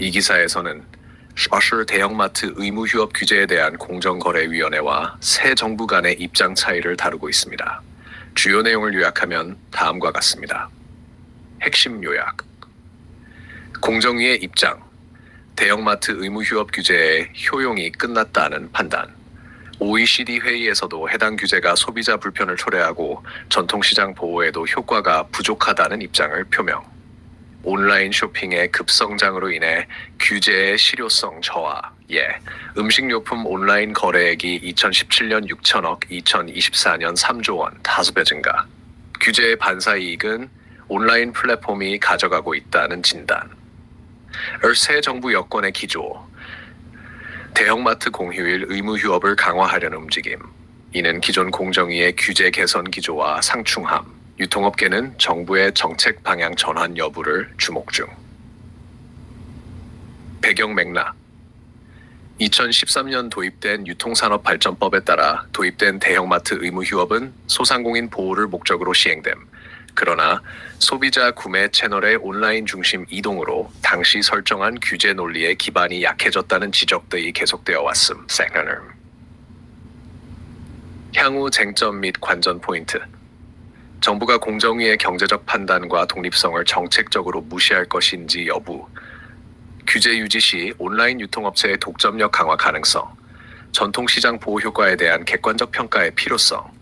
이 기사에서는 셔슬 대형마트 의무 휴업 규제에 대한 공정거래위원회와 새 정부 간의 입장 차이를 다루고 있습니다. 주요 내용을 요약하면 다음과 같습니다. 핵심 요약. 공정위의 입장. 대형마트 의무 휴업 규제의 효용이 끝났다는 판단. OECD 회의에서도 해당 규제가 소비자 불편을 초래하고 전통시장 보호에도 효과가 부족하다는 입장을 표명. 온라인 쇼핑의 급성장으로 인해 규제의 실효성 저하. 예. 음식료품 온라인 거래액이 2017년 6천억, 2024년 3조 원, 5배 증가. 규제의 반사 이익은 온라인 플랫폼이 가져가고 있다는 진단. 새 정부 여건의 기조. 대형마트 공휴일 의무 휴업을 강화하려는 움직임. 이는 기존 공정위의 규제 개선 기조와 상충함. 유통업계는 정부의 정책 방향 전환 여부를 주목 중. 배경 맥락. 2013년 도입된 유통산업발전법에 따라 도입된 대형마트 의무 휴업은 소상공인 보호를 목적으로 시행됨. 그러나 소비자 구매 채널의 온라인 중심 이동으로 당시 설정한 규제 논리의 기반이 약해졌다는 지적들이 계속되어 왔음. 세컨을. 향후 쟁점 및 관전 포인트. 정부가 공정위의 경제적 판단과 독립성을 정책적으로 무시할 것인지 여부. 규제 유지 시 온라인 유통업체의 독점력 강화 가능성. 전통시장 보호 효과에 대한 객관적 평가의 필요성.